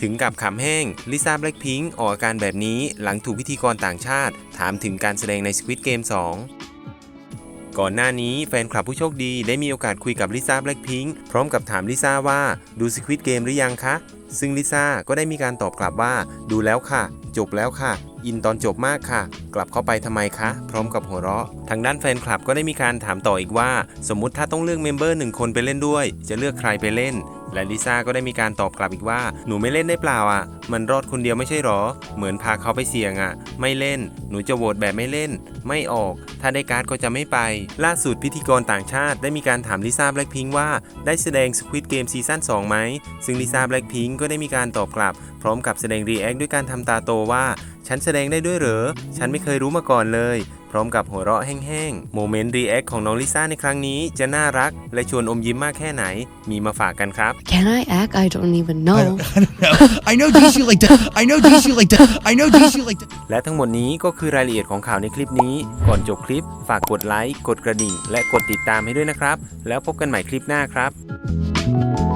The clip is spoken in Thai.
ถึงกับขำแห้ง ลิซ่าแบล็ p พิงออกอาการแบบนี้หลังถูกพิธีกรต่างชาติ ถามถึงการแสดงใน Squid Game 2ก่อนหน้านี้แฟนคลับผู้โชคดีได้มีโอกาสคุยกับลิซ่าแบล็ p พิงพร้อมกับถามลิซ่าว่าดู Squid Game หรือยังคะ ซึ่งลิซ่าก็ได้มีการตอบกลับว่า ดูแล้วค่ะ จบแล้วค่ะ อินตอนจบมากค่ะ กลับเข้าไปทำไมคะ พร้อมกับหัวเราะ ทางด้านแฟนคลับก็ได้มีการถามต่ออีกว่า สมมุติถ้าต้องเลือกเมมเบอร์หนึ่งคนไปเล่นด้วย จะเลือกใครไปเล่น และลิซ่าก็ได้มีการตอบกลับอีกว่า หนูไม่เล่นได้เปล่าอะ มันรอดคนเดียวไม่ใช่หรอ เหมือนพาเขาไปเสี่ยงอะ ไม่เล่น หนูจะโหวตแบบไม่เล่น ไม่ออก ถ้าได้การ์ดก็จะไม่ไป ล่าสุดพิธีกรต่างชาติได้มีการถามลิซ่าแบล็ p พิงว่า ได้แสดง Squid Game ซีซั่น2ไหม ซึ่งลิซ่าแบล็ p พิงก็ได้มีการตอบกลับ พร้อมกับแสดงรีแอคด้วยการทำตาโตว่า ฉันแสดงได้ด้วยเหรอ ฉันไม่เคยรู้มาก่อนเลย พร้อมกับหัวเราะแห้งๆ โมเมนต์รีแอคของน้องลิซ่าในครั้งนี้จะน่ารัก และชวนอมยิ้มมากแค่ไหน มีมาฝากกันครับ Can I act? I don't even I know. don't, I don't know. I know DC like to. I know DC like to. I know DC like to. และทั้งหมดนี้ก็คือรายละเอียดของข่าวในคลิปนี้ ก่อนจบคลิป ฝากกดไลค์ กดกระดิ่ง และกดติดตามให้ด้วยนะครับ แล้วพบกันใหม่คลิปหน้าครับ